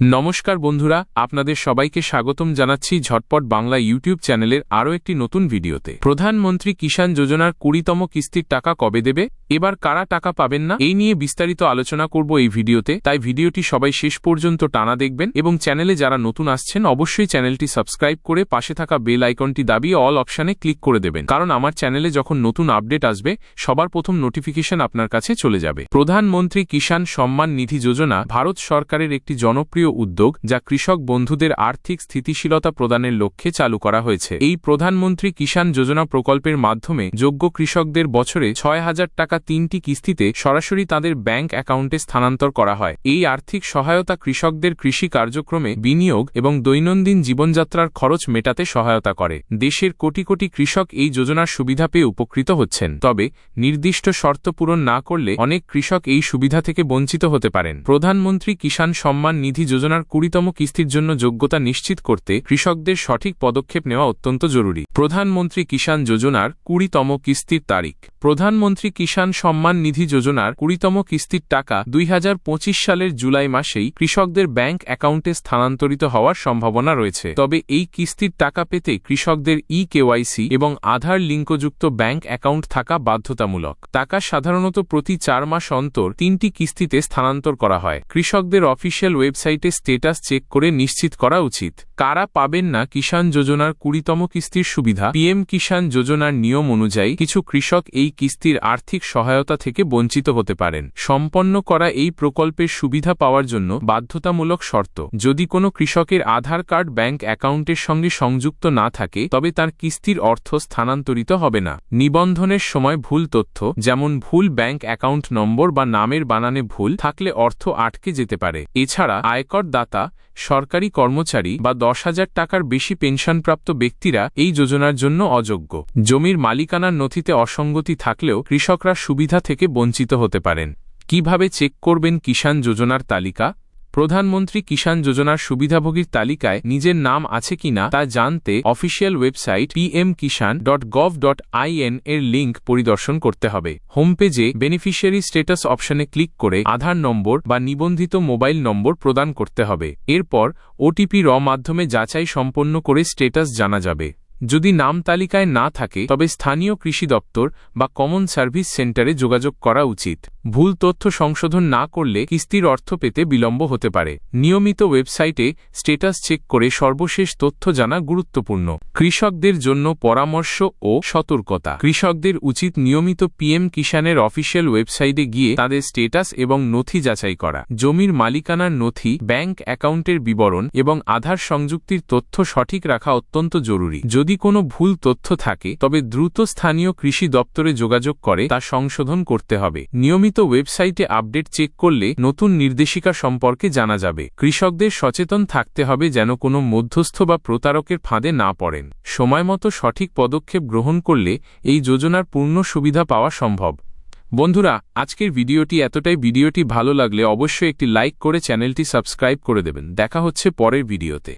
নমস্কার বন্ধুরা, আপনাদের সবাইকে স্বাগতম জানাচ্ছি ঝটপট বাংলা ইউটিউব চ্যানেলের আরও একটি নতুন ভিডিওতে। প্রধানমন্ত্রী কিষাণ যোজনার কুড়িতম কিস্তির টাকা কবে দেবে? এবার কারা টাকা পাবেন না? এই নিয়ে বিস্তারিত আলোচনা করব এই ভিডিওতে, তাই ভিডিওটি সবাই শেষ পর্যন্ত টানা দেখবেন এবং চ্যানেলে যারা নতুন আসছেন, অবশ্যই চ্যানেলটি সাবস্ক্রাইব করে পাশে থাকা বেল আইকনটি দাবিয়ে অল অপশানে ক্লিক করে দেবেন। কারণ আমার চ্যানেলে যখন নতুন আপডেট আসবে, সবার প্রথম নোটিফিকেশন আপনার কাছে চলে যাবে। প্রধানমন্ত্রী কিষাণ সম্মান নিধি যোজনা, ভারত সরকারের একটি জনপ্রিয় উদ্যোগ যা কৃষক বন্ধুদের আর্থিক স্থিতিশীলতা প্রদানের লক্ষ্যে চালু করা হয়েছে। এই প্রধানমন্ত্রী কিষাণ যোজনা প্রকল্পের মাধ্যমে যোগ্য কৃষকদের বছরে ছয় হাজার টাকা তিনটি কিস্তিতে সরাসরি তাদের ব্যাংক অ্যাকাউন্টে স্থানান্তর করা হয়। এই আর্থিক সহায়তা কৃষকদের কৃষি কার্যক্রমে বিনিয়োগ এবং দৈনন্দিন জীবনযাত্রার খরচ মেটাতে সহায়তা করে। দেশের কোটি কোটি কৃষক এই যোজনার সুবিধা পেয়ে উপকৃত হচ্ছেন। তবে নির্দিষ্ট শর্ত পূরণ না করলে অনেক কৃষক এই সুবিধা থেকে বঞ্চিত হতে পারেন। প্রধানমন্ত্রী কিষাণ সম্মান নিধি যোজনার কুড়িতম কিস্তির জন্য যোগ্যতা নিশ্চিত করতে কৃষকদের সঠিক পদক্ষেপ নেওয়া অত্যন্ত জরুরি। প্রধানমন্ত্রী কিষাণ যোজনার কুড়িতম কিস্তির তারিখ। প্রধানমন্ত্রী কিষাণ সম্মান নিধি যোজনার কুড়িতম কিস্তির টাকা দুই হাজার পঁচিশ সালের জুলাই মাসেই কৃষকদের ব্যাংক অ্যাকাউন্টে স্থানান্তরিত হওয়ার সম্ভাবনা রয়েছে। তবে এই কিস্তির টাকা পেতে কৃষকদের ই কেওয়াইসি এবং আধার লিঙ্কযুক্ত ব্যাংক অ্যাকাউন্ট থাকা বাধ্যতামূলক। টাকা সাধারণত প্রতি চার মাস অন্তর তিনটি কিস্তিতে স্থানান্তর করা হয়। কৃষকদের অফিসিয়াল ওয়েবসাইটে স্টেটাস চেক করে নিশ্চিত করা উচিত। কারা পাবেন না কিষাণ যোজনার কুড়িতম কিস্তির সুবিধা? পিএম কিষাণ যোজনার নিয়ম অনুযায়ী কিছু কৃষক এই কিস্তির আর্থিক সহায়তা থেকে বঞ্চিত হতে পারেন। সম্পন্ন করা এই প্রকল্পের সুবিধা পাওয়ার জন্য বাধ্যতামূলক শর্ত। যদি কোনো কৃষকের আধার কার্ড ব্যাংক অ্যাকাউন্টের সঙ্গে সংযুক্ত না থাকে, তবে তার কিস্তির অর্থ স্থানান্তরিত হবে না। নিবন্ধনের সময় ভুল তথ্য, যেমন ভুল ব্যাংক অ্যাকাউন্ট নম্বর বা নামের বানানে ভুল থাকলে অর্থ আটকে যেতে পারে। এছাড়া আয়কর দাতা সরকারি কর্মচারী বা দশ হাজার টাকার বেশি পেনশনপ্রাপ্ত ব্যক্তিরা এই যোজনার জন্য অযোগ্য। জমির মালিকানার নথিতে অসঙ্গতি থাকলেও কৃষকরা সুবিধা থেকে বঞ্চিত হতে পারেন। কীভাবে চেক করবেন কিষাণ যোজনার তালিকা? প্রধানমন্ত্রী কিষাণ যোজনার সুবিধাভোগীর তালিকায় নিজের নাম আছে কিনা তা জানতে official website PM Kisan dot gov dot in এর লিঙ্ক পরিদর্শন করতে হবে। হোম পেজে বেনিফিশিয়ারি স্টেটাস অপশনে ক্লিক করে আধার নম্বর বা নিবন্ধিত মোবাইল নম্বর প্রদান করতে হবে। এরপর ওটিপি র মাধ্যমে যাচাই সম্পন্ন করে স্টেটাস জানা যাবে। যদি নাম তালিকায় না থাকে, তবে স্থানীয় কৃষি দপ্তর বা কমন সার্ভিস সেন্টারে যোগাযোগ করা উচিত। ভুল তথ্য সংশোধন না করলে কিস্তির অর্থ পেতে বিলম্ব হতে পারে। নিয়মিত ওয়েবসাইটে স্টেটাস চেক করে সর্বশেষ তথ্য জানা গুরুত্বপূর্ণ। কৃষকদের জন্য পরামর্শ ও সতর্কতা। কৃষকদের উচিত নিয়মিত পিএম কিষানের অফিসিয়াল ওয়েবসাইটে গিয়ে তাদের স্টেটাস এবং নথি যাচাই করা, জমির মালিকানার নথি, ব্যাংক অ্যাকাউন্টের বিবরণ এবং আধার সংযুক্তির তথ্য সঠিক রাখা অত্যন্ত জরুরি। যদি কোনো ভুল তথ্য থাকে, তবে দ্রুত স্থানীয় কৃষি দপ্তরে যোগাযোগ করে তা সংশোধন করতে হবে। নিয়মিত ওয়েবসাইটে আপডেট চেক করলে নতুন নির্দেশিকা সম্পর্কে জানা যাবে। কৃষকদের সচেতন থাকতে হবে যেন কোনো মধ্যস্থ বা প্রতারকের ফাঁদে না পড়েন। সময়মতো সঠিক পদক্ষেপ গ্রহণ করলে এই যোজনার পূর্ণ সুবিধা পাওয়া সম্ভব। বন্ধুরা, আজকের ভিডিওটি এতটাই। ভিডিওটি ভালো লাগলে অবশ্যই একটি লাইক করে চ্যানেলটি সাবস্ক্রাইব করে দেবেন। দেখা হচ্ছে পরের ভিডিওতে।